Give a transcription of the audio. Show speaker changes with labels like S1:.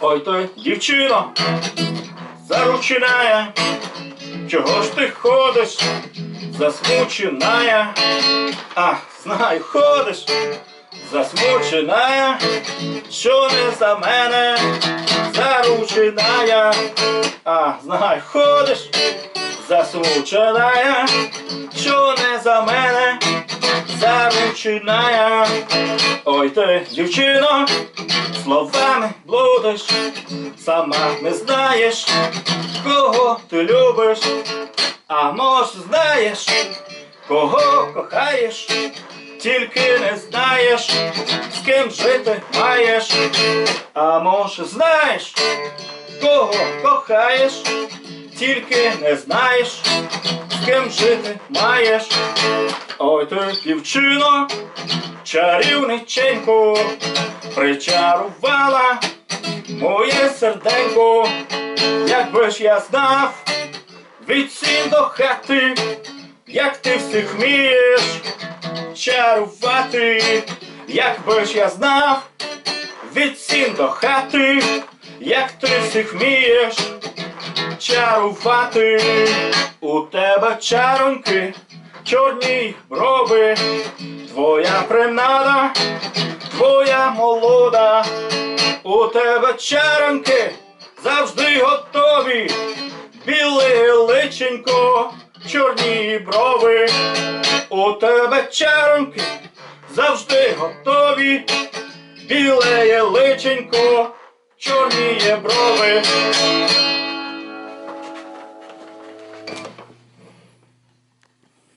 S1: Ой той дівчино, заручиная, чого ж ти ходиш, засмученая, а, знаю, ходиш, засмученая, що не за мене, заручиная, а, знаю, ходиш, засмученая, що не за мене, заручиная. Ой ти, дівчино, словами блудиш, сама не знаєш, кого ти любиш, а може знаєш, кого кохаєш, тільки не знаєш, з ким жити маєш, а може знаєш, кого кохаєш, тільки не знаєш, ким жити маєш. Ой ти, дівчино, чарівниченько, причарувала моє серденько, якби ж я знав від сін до хати, як ти всіх вмієш чарувати, якби ж я знав від сін до хати, як ти всіх вмієш чарувати, у тебе чароньки, чорні брови, твоя принада, твоя молода, у тебе чароньки завжди готові, біле личенько, чорні брови, у тебе чароньки завжди готові, біле личенько, чорні брови.